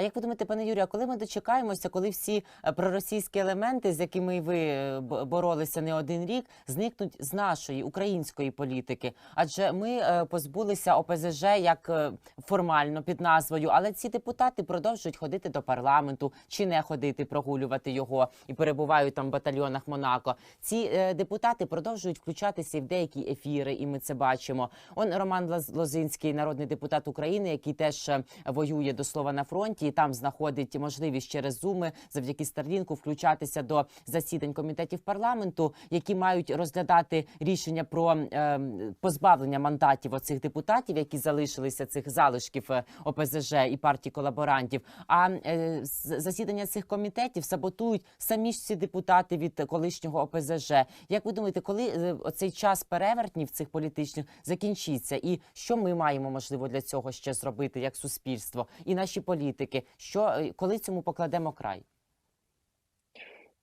А як ви думаєте, пане Юрію, а коли ми дочекаємося, коли всі е, проросійські елементи, з якими ви е, боролися не один рік, зникнуть з нашої української політики? Адже ми е, позбулися ОПЗЖ як формально під назвою, але ці депутати продовжують ходити до парламенту чи не ходити, прогулювати його і перебувають там в батальйонах Монако. Ці депутати продовжують включатися в деякі ефіри, і ми це бачимо. Он Роман Лозинський, народний депутат України, який теж воює до слова на фронті, там знаходить можливість через зуми завдяки Старлінку включатися до засідань комітетів парламенту, які мають розглядати рішення про е, позбавлення мандатів оцих депутатів, які залишилися цих залишків е, ОПЗЖ і партії колаборантів. А е, засідання цих комітетів саботують самі ж ці депутати від колишнього ОПЗЖ. Як ви думаєте, коли е, оцей час перевертнів цих політичних закінчиться, і що ми маємо можливо для цього ще зробити як суспільство і наші політики? Що е, коли цьому покладемо край?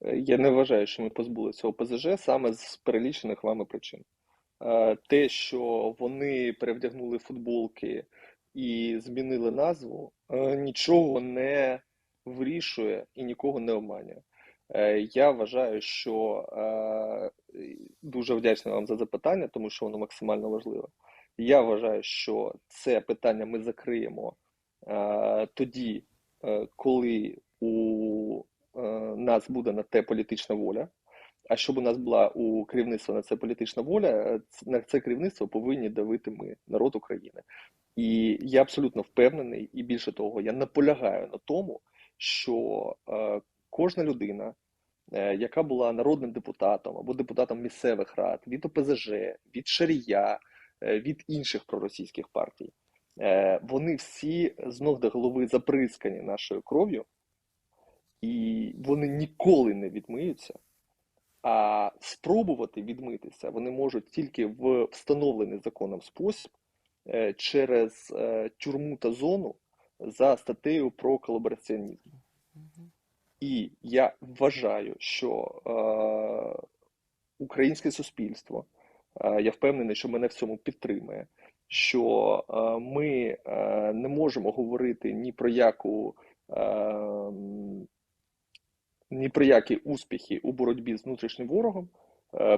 Е, Я не вважаю, що ми позбулися ОПЗЖ саме з перелічених вами причин. Е, Те, що вони перевдягнули футболки і змінили назву, нічого не вирішує і нікого не обманює. Я вважаю, що дуже вдячний вам за запитання, тому що воно максимально важливе. Я вважаю, що це питання ми закриємо тоді, е, коли у е, нас буде на те політична воля. А щоб у нас була у керівництва на це політична воля, е, на це керівництво повинні давити ми, народ України. І я абсолютно впевнений, і більше того, я наполягаю на тому, що е, кожна людина, е, яка була народним депутатом або депутатом місцевих рад від ОПЗЖ, від Шарія, е, від інших проросійських партій, е, вони всі з ног до голови заприскані нашою кров'ю, і вони ніколи не відмиються. А спробувати відмитися вони можуть тільки в встановлений законом спосіб е, через е, тюрму та зону за статтею про колабораціонізм. І я вважаю, що е, українське суспільство, е, я впевнений, що мене в цьому підтримує, що е, ми е, не можемо говорити ні про яку. Е, ні про які успіхи у боротьбі з внутрішнім ворогом,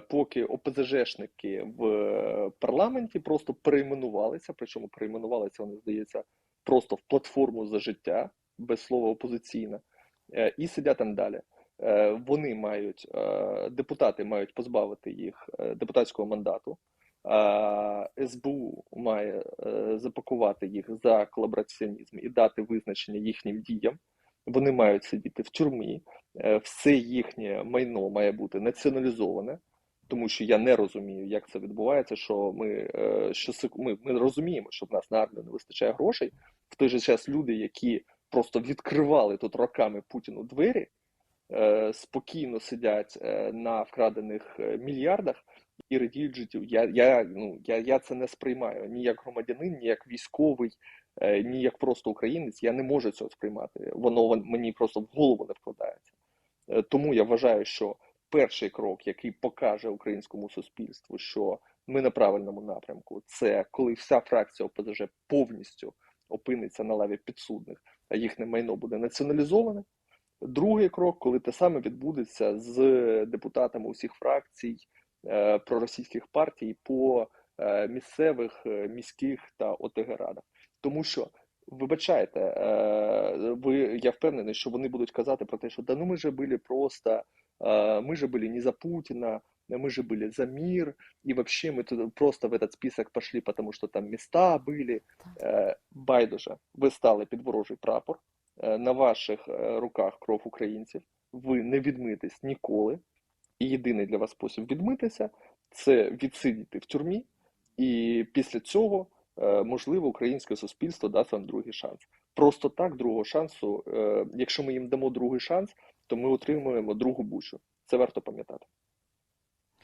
поки ОПЗЖшники в парламенті просто перейменувалися, причому перейменувалися вони, здається, просто в платформу за життя, без слова опозиційна, і сидять там далі. Вони мають, депутати мають позбавити їх депутатського мандату. СБУ має е, запакувати їх за колабораціонізм і дати визначення їхнім діям. Вони мають сидіти в тюрмі, Е, все їхнє майно має бути націоналізоване, тому що я не розумію, як це відбувається. Що ми е, що ми, ми розуміємо, що в нас на армію не вистачає грошей. В той же час люди, які просто відкривали тут роками Путіну двері, спокійно сидять на вкрадених мільярдах і радіють життю. Я, я, ну, я, я це не сприймаю ні як громадянин, ні як військовий, е, ні як просто українець. Я не можу цього сприймати. Воно мені просто в голову не вкладається. Е, Тому я вважаю, що перший крок, який покаже українському суспільству, що ми на правильному напрямку, це коли вся фракція ОПЗЖ повністю опиниться на лаві підсудних, а їхнє майно буде націоналізоване. Другий крок, коли те саме відбудеться з депутатами усіх фракцій проросійських партій по е, місцевих, е, міських та ОТГ радах. Тому що Вибачайте, е, ви, я впевнений, що вони будуть казати про те, що да ну ми же були просто, е, ми же були не за Путина, мы же были за мир, и вообще мы тут просто в этот список пошли, потому что там места были. Е, Байдуже, ви стали під ворожий прапор, е, на ваших е, руках кров українців, ви не відмитесь ніколи. І єдиний для вас спосіб відмитися це відсидіти в тюрмі, і після цього е, можливо, українське суспільство дасть вам другий шанс. Просто так, другого шансу, е, якщо ми їм дамо другий шанс, то ми отримуємо другу бучу. Це варто пам'ятати.